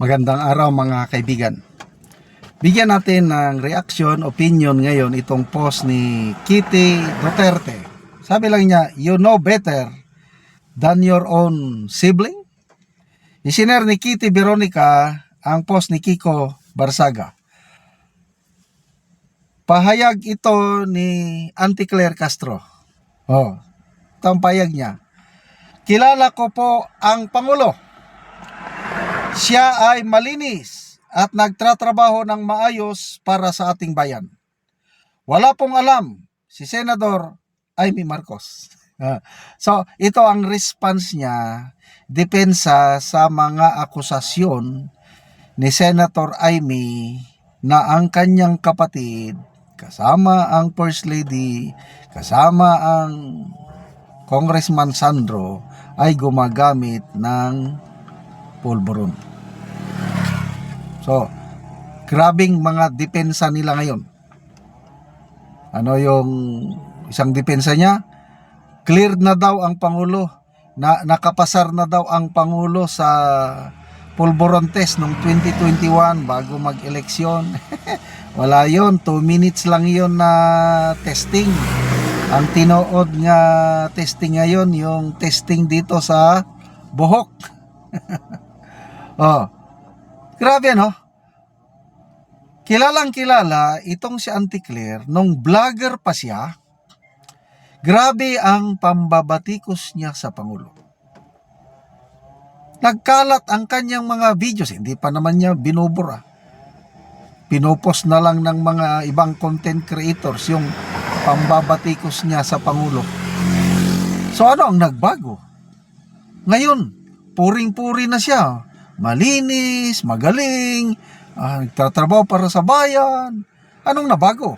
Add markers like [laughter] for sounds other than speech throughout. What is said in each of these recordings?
Magandang araw mga kaibigan. Bigyan natin ng reaction, opinion ngayon itong post ni Kitty Duterte. Sabi lang niya, you know better than your own sibling? Isiner ni Kitty Veronica ang post ni Kiko Barsaga. Pahayag ito ni Auntie Claire Castro. Oh, pahayag niya. Kilala ko po ang Pangulo. Siya ay malinis at nagtratrabaho ng maayos para sa ating bayan. Wala pong alam si Senador Amy Marcos. [laughs] So, ito ang response niya depensa sa mga akusasyon ni Senator Amy na ang kanyang kapatid kasama ang First Lady, kasama ang Congressman Sandro ay gumagamit ng pulburon. So, grabing mga depensa nila ngayon. Ano yung isang depensa niya? Cleared na daw ang Pangulo. Na, nakapasar na daw ang Pangulo sa pulburon test noong 2021 bago mag-eleksyon. [laughs] Wala yon 2 minutes lang yon na testing. Ang tinood nga testing ngayon, yung testing dito sa buhok. [laughs] oh. Grabe no? Kilalang kilala itong si Auntie Claire nung vlogger pa siya. Grabe ang pambabatikos niya sa Pangulo. Nagkalat ang kanyang mga videos, hindi pa naman niya binubura. Pinopost na lang ng mga ibang content creators yung pambabatikos niya sa Pangulo. So ano ang nagbago? Ngayon, puring-puri na siya. Malinis, magaling, ah, nagtatrabaho para sa bayan. Anong nabago?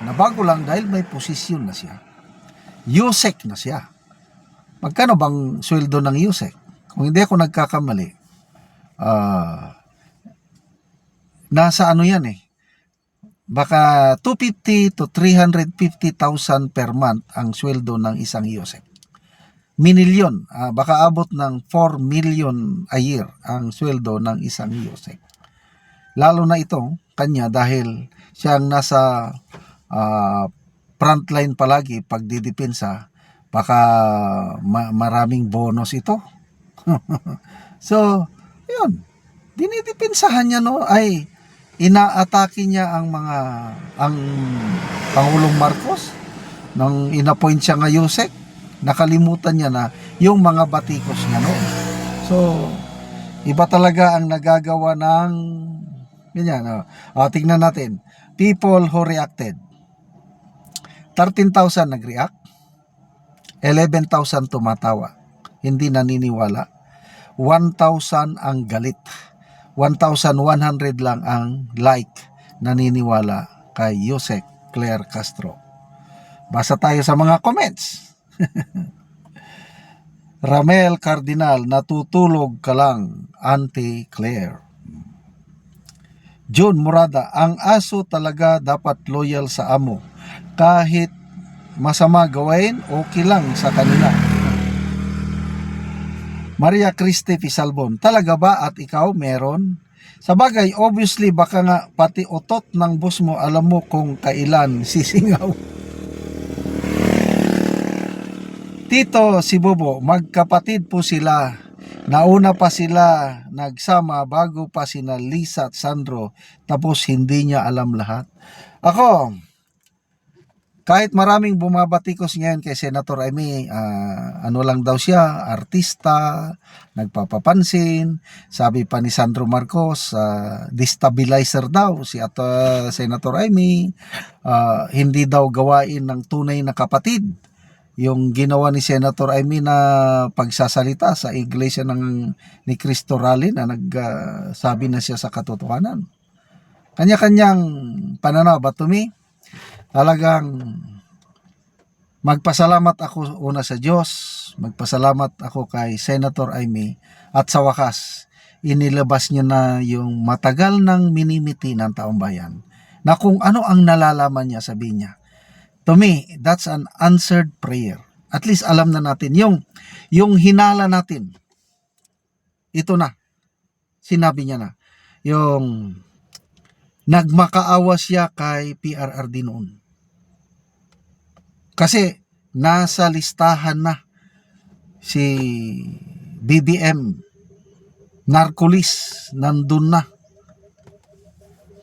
Nabago lang dahil may posisyon na siya. Yusek na siya. Magkano bang sweldo ng Yusek? Kung hindi ako nagkakamali, ah, nasa ano yan eh. Baka 250 to 350,000 per month ang sweldo ng isang Yusek. Minilyon, ah, baka abot ng 4 million a year ang sweldo ng isang Yusek. Lalo na ito, kanya dahil siyang nasa ah, frontline palagi pagdidepensa, baka ma- maraming bonus ito. [laughs] so, yun. Dinidepensahan niya no ay inaatake niya ang mga ang Pangulong Marcos nang inappoint siya nga Yusek nakalimutan niya na yung mga batikos niya no so iba talaga ang nagagawa ng ganyan oh. Ah, tingnan natin. People who reacted. 13,000 nag-react. 11,000 tumatawa. Hindi naniniwala. 1,000 ang galit. 1,100 lang ang like naniniwala kay Yusek Claire Castro. Basa tayo sa mga comments. [laughs] Ramel Cardinal, natutulog ka lang, Auntie Claire. June Murada, ang aso talaga dapat loyal sa amo. Kahit masama gawain, okay lang sa kanila. Maria Cristi Fisalbon, talaga ba at ikaw meron? Sa bagay, obviously baka nga pati otot ng boss mo alam mo kung kailan sisingaw. [laughs] Tito si Bobo, magkapatid po sila. Nauna pa sila nagsama bago pa sina Lisa at Sandro tapos hindi niya alam lahat. Ako, kahit maraming bumabatikos ngayon kay Senator Amy, ah, ano lang daw siya, artista, nagpapapansin. Sabi pa ni Sandro Marcos, ah, destabilizer daw si at, ah, Senator Amy. Ah, hindi daw gawain ng tunay na kapatid yung ginawa ni Senator Amy na pagsasalita sa iglesia ng ni Cristo Rally na nagsabi na siya sa katotohanan. Kanya-kanyang pananaw, but to me, talagang magpasalamat ako una sa Diyos, magpasalamat ako kay Senator Amy at sa wakas, inilabas niya na yung matagal ng minimiti ng taong bayan na kung ano ang nalalaman niya, sabi niya. To me, that's an answered prayer. At least alam na natin yung yung hinala natin. Ito na. sinabi niya na, yung nagmakaawa siya kay PRRD noon. Kasi nasa listahan na si BBM Narcolis nandun na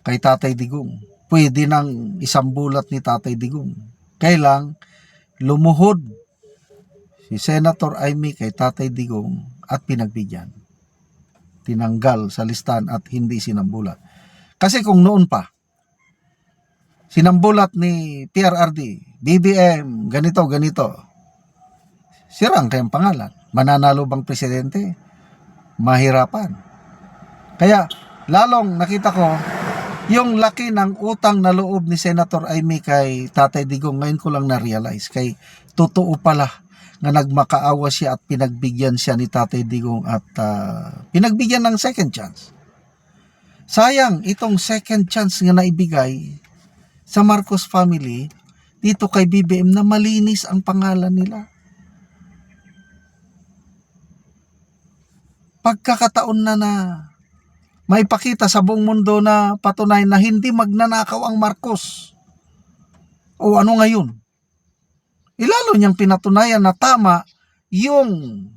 kay Tatay Digong. Pwede nang isang bulat ni Tatay Digong. Kailang lumuhod si Senator Amy kay Tatay Digong at pinagbigyan. Tinanggal sa listahan at hindi sinambulat. Kasi kung noon pa, sinambulat ni PRRD, BBM, ganito, ganito, sirang kayang pangalan. Mananalo bang presidente? Mahirapan. Kaya, lalong nakita ko, yung laki ng utang na loob ni Senator Amy kay Tatay Digong, ngayon ko lang na-realize. Kay totoo pala nga nagmakaawa siya at pinagbigyan siya ni Tatay Digong at ah, pinagbigyan ng second chance. Sayang, itong second chance nga naibigay sa Marcos family dito kay BBM na malinis ang pangalan nila. Pagkakataon na na may pakita sa buong mundo na patunay na hindi magnanakaw ang Marcos. O ano ngayon? Ilalo niyang pinatunayan na tama yung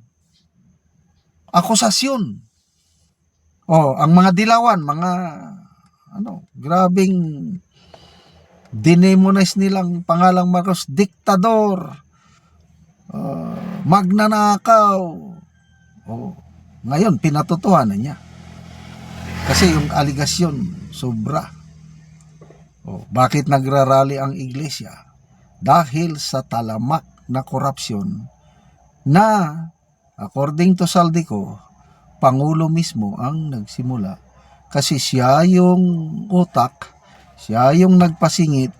akusasyon. O, ang mga dilawan, mga ano, grabing dinemonize nilang pangalang Marcos, diktador, uh, magnanakaw. O, ngayon, pinatotohanan niya. Kasi yung aligasyon, sobra. O, bakit nagrarally ang iglesia? Dahil sa talamak na korupsyon na, according to Saldico, Pangulo mismo ang nagsimula. Kasi siya yung utak, siya yung nagpasingit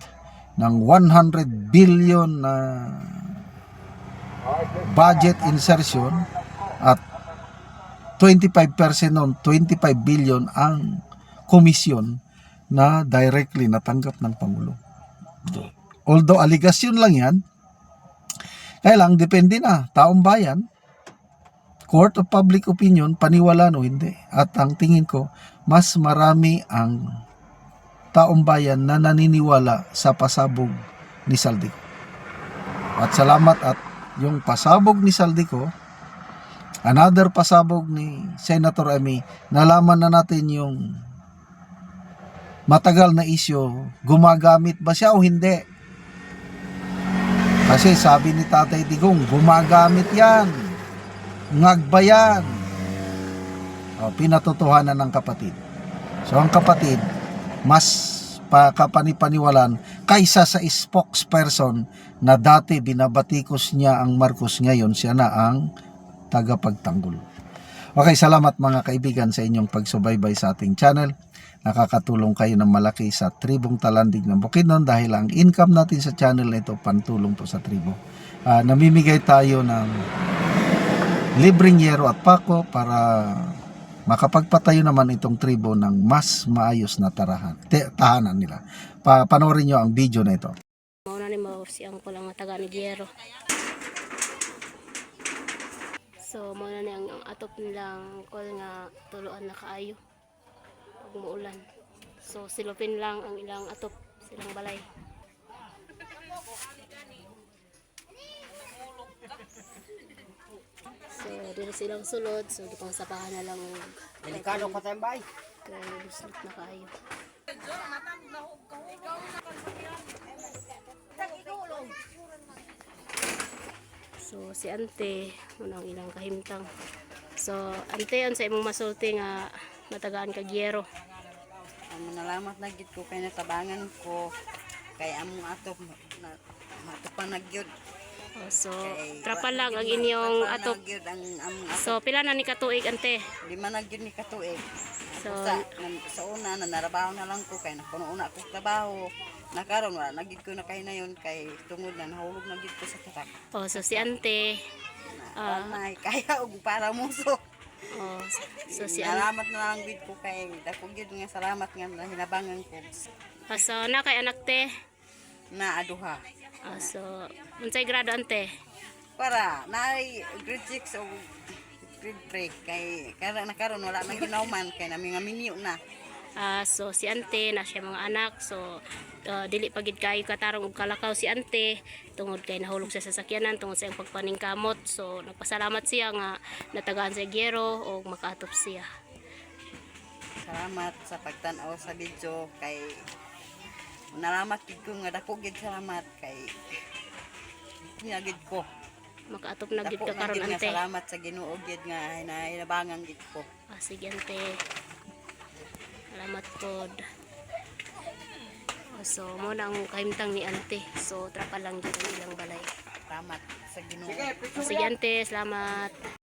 ng 100 billion na budget insertion at 25% noon, 25 billion ang komisyon na directly natanggap ng Pangulo. Although aligasyon lang yan, kaya lang depende na, taong bayan, court of public opinion, paniwala no hindi. At ang tingin ko, mas marami ang taong bayan na naniniwala sa pasabog ni Saldico. At salamat at yung pasabog ni Saldico, another pasabog ni Senator Amy, nalaman na natin yung matagal na isyo, gumagamit ba siya o hindi? Kasi sabi ni Tatay Digong, gumagamit yan. Ngagbayan. O, pinatotohanan ng kapatid. So ang kapatid, mas pa kapanipaniwalan kaysa sa spokesperson na dati binabatikos niya ang Marcos ngayon siya na ang tagapagtanggol. Okay, salamat mga kaibigan sa inyong pagsubaybay sa ating channel. Nakakatulong kayo ng malaki sa tribong talandig ng Bukidnon dahil ang income natin sa channel na ito pantulong to sa tribo. Ah, namimigay tayo ng libreng yero at pako para makapagpatayo naman itong tribo ng mas maayos na tarahan, tahanan nila. Pa panoorin nyo ang video na ito. Mauna ni Maur siyang ko lang nga taga ni Giero. So, mauna ni ang, ang atop nilang kol nga tuluan na kaayo. Pag muulan. So, silupin lang ang ilang atop, silang balay. So, dito silang sulod. So, di pang sapahan na lang. Delikado ko tayo bay. Kaya sulot na kaayo. So si ante unang ilang kahimtang. So ante on sa imong masulti nga matagaan ka gyero. Ang nalamat na gid ko kay natabangan ko kay among ato na matupan na gyud. Oh, so Kay trapa lang ang inyong atop. ang. So pila na ni katuig ante? Lima na gyud ni katuig. So, So, sa, sa una na narabaho na lang ko kay nakuno una ko trabaho. Nakaron wala na gid ko na kay na yun kay tungod na nahulog na gid ko sa tatak. Oh so si ante Na, uh, kaya og para muso. oh so si ante Salamat na lang gid ko kay dako gid nga salamat nga hinabangan ko oh, so na kay anak te. na aduha. Oh, so unsay grado ante? para naay grade 6 o grade 3 kay karon nakaron wala nang ginauman kay nami nga minyo na. Ah, so si ante na siya mga anak. So ah, dili pagid kayo katarong og kalakaw si ante. Tungod kay nahulog sa sasakyanan tungod sa pagpaningkamot so nagpasalamat siya nga natagaan sa gyero o makaatop siya. Salamat sa pagtan-aw sa video kay nalamat gid ko nga dako gid salamat kay niya gid ko. makaatop na gid ka karon ante. salamat sa Ginoo gid nga hinabangan gid ko. ah, sige ante salamat Ah, so mo na ang kahimtang ni ante. So trapa lang ang ilang balay. Salamat sa Ginoo. Sige ante salamat